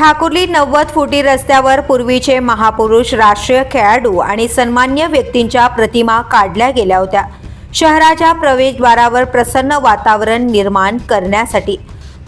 ठाकुर्ली नव्वद फुटी रस्त्यावर पूर्वीचे महापुरुष राष्ट्रीय खेळाडू आणि सन्मान्य व्यक्तींच्या प्रतिमा काढल्या गेल्या होत्या. शहराच्या प्रवेशद्वारावर प्रसन्न वातावरण निर्माण करण्यासाठी.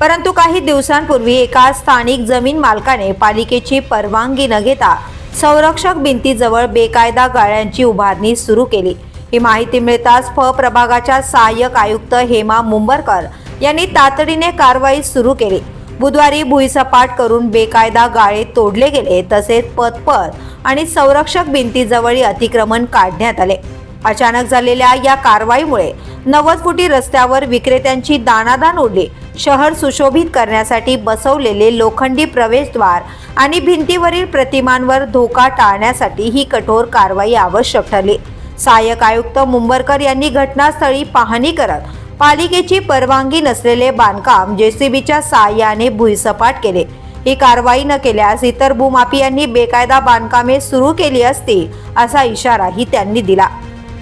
परंतु काही दिवसांपूर्वी एका स्थानिक जमीन मालकाने पालिकेची परवानगी न घेता संरक्षक भिंतीजवळ बेकायदा गाळ्यांची उभारणी सुरू केली. ही माहिती मिळताच फ प्रभागाच्या सहाय्यक आयुक्त हेमा मुंबरकर यांनी तातडीने कारवाई सुरू केली. बुधवारी भुईसपाट करून बेकायदा गाळे तोडले गेले तसेच पथपथ आणि संरक्षक भिंतीजवळी अतिक्रमण काढण्यात आले. अचानक झालेल्या या कारवाईमुळे नव्वद फुटी रस्त्यावर विक्रेत्यांची दाणादाण उडली. शहर सुशोभित करण्यासाठी बसवलेले लोखंडी प्रवेशद्वार आणि भिंतीवरील प्रतिमांवर धोका टाळण्यासाठी ही कठोर कारवाई आवश्यक ठरली. सहाय्यक आयुक्त मुंबरकर यांनी घटनास्थळी पाहणी करत पालिकेची परवानगी नसलेले बांधकाम जेसीबीच्या सहाय्याने भुईसपाट केले. ही कारवाई न केल्यास इतर भूमाफियांनी बेकायदा बांधकामे सुरू केली असती असा इशाराही त्यांनी दिला.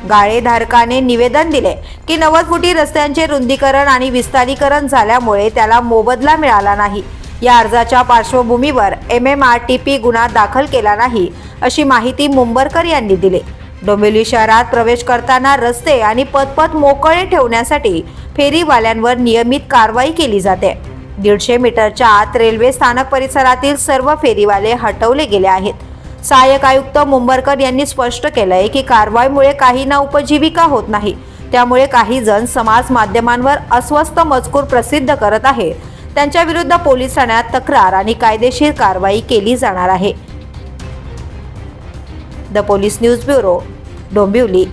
गाळेधारकाने निवेदन दिले की नव्वद फुटी रस्त्यांचे रुंदीकरण आणि विस्तारीकरण झाल्यामुळे त्याला मोबदला मिळाला नाही. या अर्जाच्या पार्श्वभूमीवर M M R T P गुन्हा दाखल केला नाही अशी माहिती मुंबरकर यांनी दिली. डोंबिवली शहरात प्रवेश करताना रस्ते आणि पदपथ मोकळे ठेवण्यासाठी फेरीवाल्यांवर नियमित कारवाई केली जाते. दीडशे मीटरच्या आत रेल्वे स्थानक परिसरातील सर्व फेरीवाले हटवले गेले आहेत. सहाय्यक आयुक्त मुंबरकर यांनी स्पष्ट केलंय की कारवाईमुळे काहींना उपजीविका होत नाही. त्यामुळे काही जण समाज माध्यमांवर अस्वस्थ मजकूर प्रसिद्ध करत आहेत. त्यांच्या विरुद्ध पोलीस ठाण्यात तक्रार आणि कायदेशीर कारवाई केली जाणार आहे. The police news bureau Dombivli.